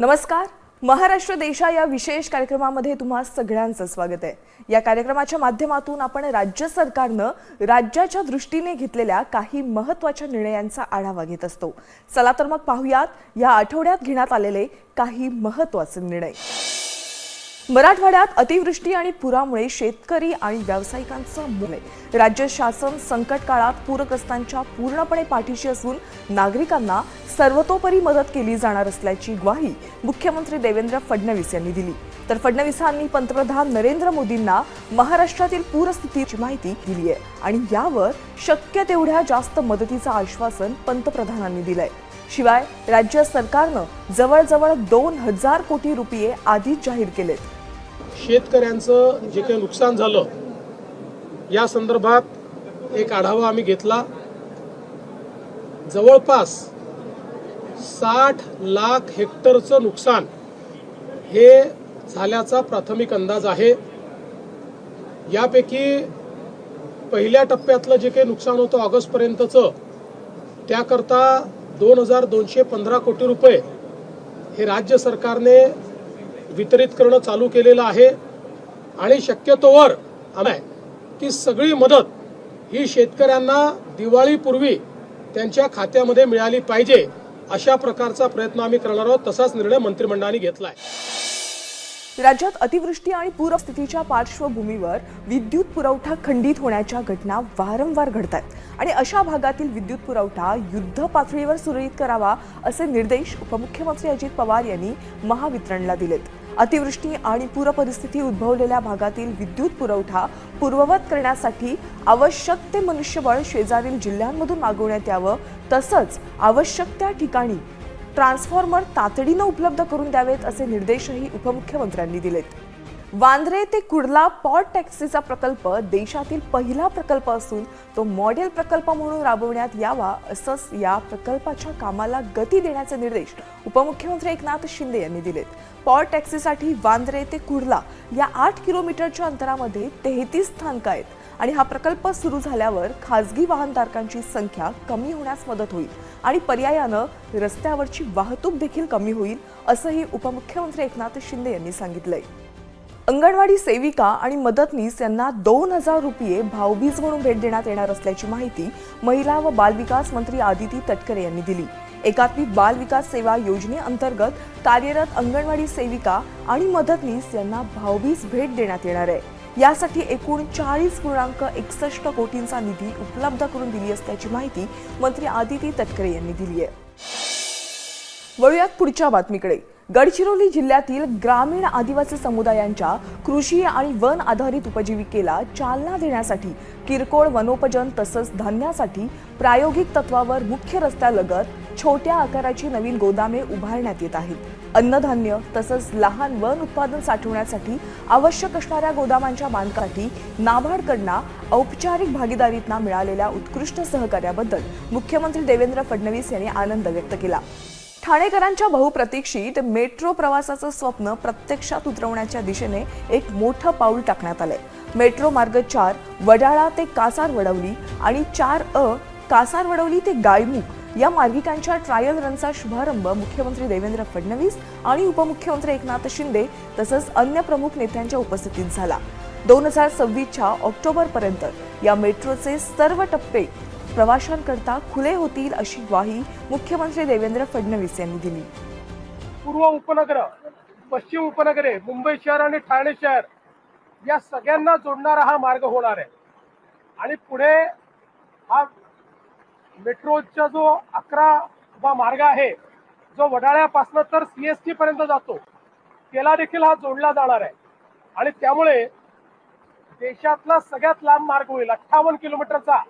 नमस्कार. महाराष्ट्र देशा या विशेष कार्यक्रमामध्ये तुम्हा सगळ्यांचं स्वागत आहे. या कार्यक्रमाच्या माध्यमातून आपण राज्य सरकारनं राज्याच्या दृष्टीने घेतलेल्या काही महत्त्वाच्या निर्णयांचा आढावा घेत असतो. चला तर मग पाहूयात या आठवड्यात घेण्यात आलेले काही महत्त्वाचे निर्णय. मराठवाड्यात अतिवृष्टी आणि पुरामुळे शेतकरी आणि व्यावसायिकांचं मुले राज्य शासन संकट काळात पूरग्रस्तांच्या पूर्णपणे पाठीशी असून नागरिकांना सर्वतोपरी मदत केली जाणार असल्याची ग्वाही मुख्यमंत्री देवेंद्र फडणवीस यांनी दिली. तर फडणवीसांनी पंतप्रधान नरेंद्र मोदींना महाराष्ट्रातील पूरस्थितीची माहिती दिली आहे आणि यावर शक्य तेवढ्या जास्त मदतीचं आश्वासन पंतप्रधानांनी दिलंय. शिवाय राज्य सरकारनं जवळजवळ दोन हजार कोटी रुपये आधीच जाहीर केलेत. शेतकऱ्यांचं जे काही नुकसान झालं या संदर्भात एक आढावा आम्ही घेतला. जवळपास साठ लाख हेक्टरचं नुकसान हे झाल्याचा प्राथमिक अंदाज आहे. यापैकी पहिल्या टप्प्यातलं जे काही नुकसान होतं ऑगस्टपर्यंतचं त्याकरता दोन हजार दोनशे पंधरा कोटी रुपये हे राज्य सरकारने वितरित करणं चालू केलेलं आहे. आणि शक्यतोवर आहे की सगळी मदत ही शेतकऱ्यांना दिवाळीपूर्वी त्यांच्या खात्यामध्ये मिळाली पाहिजे अशा प्रकारचा प्रयत्न आम्ही करणार आहोत तसाच निर्णय मंत्रिमंडळाने घेतला आहे राज्यात अतिवृष्टी आणि पूरस्थितीच्या पार्श्वभूमीवर विद्युत पुरवठा खंडित होण्याच्या घटना वारंवार घडत आहेत आणि अशा भागातील विद्युत पुरवठा युद्ध पातळीवर सुरळीत करावा असे निर्देश उपमुख्यमंत्री अजित पवार यांनी महावितरणला दिलेत. अतिवृष्टी आणि पूरपरिस्थिती उद्भवलेल्या भागातील विद्युत पुरवठा पूर्ववत करण्यासाठी आवश्यक ते मनुष्यबळ शेजारील जिल्ह्यांमधून मागवण्यात यावं. तसंच आवश्यक त्या ठिकाणी ट्रान्सफॉर्मर तातडीनं उपलब्ध करून द्यावेत असे निर्देशही उपमुख्यमंत्र्यांनी दिलेत. वांद्रे ते कुर्ला पॉट टॅक्सीचा प्रकल्प देशातील पहिला प्रकल्प असून तो मॉडेल प्रकल्प म्हणून राबवण्यात यावा असंच या प्रकल्पाच्या कामाला गती देण्याचे निर्देश उपमुख्यमंत्री एकनाथ शिंदे यांनी दिलेत. पॉट टॅक्सीसाठी वांद्रे ते कुर्ला या आठ किलोमीटरच्या अंतरामध्ये तेहतीस स्थानकं आहेत आणि हा प्रकल्प सुरू झाल्यावर खासगी वाहनधारकांची संख्या कमी होण्यास मदत होईल आणि पर्यायानं रस्त्यावरची वाहतूक देखील कमी होईल असंही उपमुख्यमंत्री एकनाथ शिंदे यांनी सांगितलंय. अंगणवाडी सेविका आणि मदतनीस यांना दोन हजार रुपये भावबीज म्हणून भेट देण्यात येणार असल्याची माहिती महिला व बालविकास मंत्री आदिती तटकरे यांनी दिली. एकात्मिक बाल विकास सेवा योजनेअंतर्गत कार्यरत अंगणवाडी सेविका आणि मदतनीस यांना भावबीज भेट देण्यात येणार आहे. यासाठी एकूण चाळीस पूर्णांक एकसष्ट कोटींचा निधी उपलब्ध करून दिली असल्याची माहिती मंत्री आदिती तटकरे यांनी दिली आहे. वळूयात पुढच्या बातमीकडे. गडचिरोली जिल्ह्यातील ग्रामीण आदिवासी समुदायांच्या कृषी आणि वन आधारित उपजीविकेला चालना देण्यासाठी किरकोळ वनोपजन तसंच धान्यासाठी प्रायोगिक तत्वावर मुख्य रस्त्यालगत छोट्या आकाराची नवीन गोदामे उभारण्यात येत आहेत. अन्नधान्य तसंच लहान वन उत्पादन साठवण्यासाठी आवश्यक असणाऱ्या गोदामांच्या बांधकाठी नाबार्डकडनं औपचारिक भागीदारीतना मिळालेल्या उत्कृष्ट सहकार्याबद्दल मुख्यमंत्री देवेंद्र फडणवीस यांनी आनंद व्यक्त केला. ठाणेकरांच्या बहुप्रतीक्षित मेट्रो प्रवासाचं स्वप्न प्रत्यक्षात उतरवण्याच्या दिशेने एक मोठं पाऊल टाकण्यात आलंय. मेट्रो मार्ग चार वडाळा ते कासार वडवली आणि चार अ कासार वडवली ते गायमुख या मार्गिकांच्या ट्रायल रनचा शुभारंभ मुख्यमंत्री देवेंद्र फडणवीस आणि उपमुख्यमंत्री एकनाथ शिंदे तसंच अन्य प्रमुख नेत्यांच्या उपस्थितीत झाला. दोन हजार सव्वीसच्या ऑक्टोबरपर्यंत या मेट्रोचे सर्व टप्पे प्रवाशांकरता खुले होतील अशी ग्वाही मुख्यमंत्री देवेंद्र फडणवीस यांनी दिली. पूर्व उपनगर पश्चिम उपनगरे मुंबई शहर आणि ठाणे शहर या सगळ्यांना जोडणारा हा मार्ग होणार आहे. आणि पुढे हा मेट्रोचा जो अकरा वा मार्ग आहे जो वडाळ्यापासून तर सी एस टी पर्यंत जातो त्याला देखील हा जोडला जाणार आहे. आणि त्यामुळे देशातला सगळ्यात लांब मार्ग होईल अठ्ठावन्न किलोमीटरचा.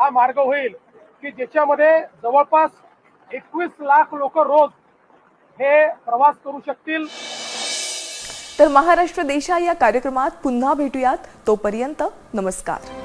हा मार्ग होईल की ज्याच्यामध्ये जवळपास एकवीस लाख लोक रोज हे प्रवास करू शकतील. तर महाराष्ट्र देशा या कार्यक्रमात पुन्हा भेटूयात. तोपर्यंत नमस्कार.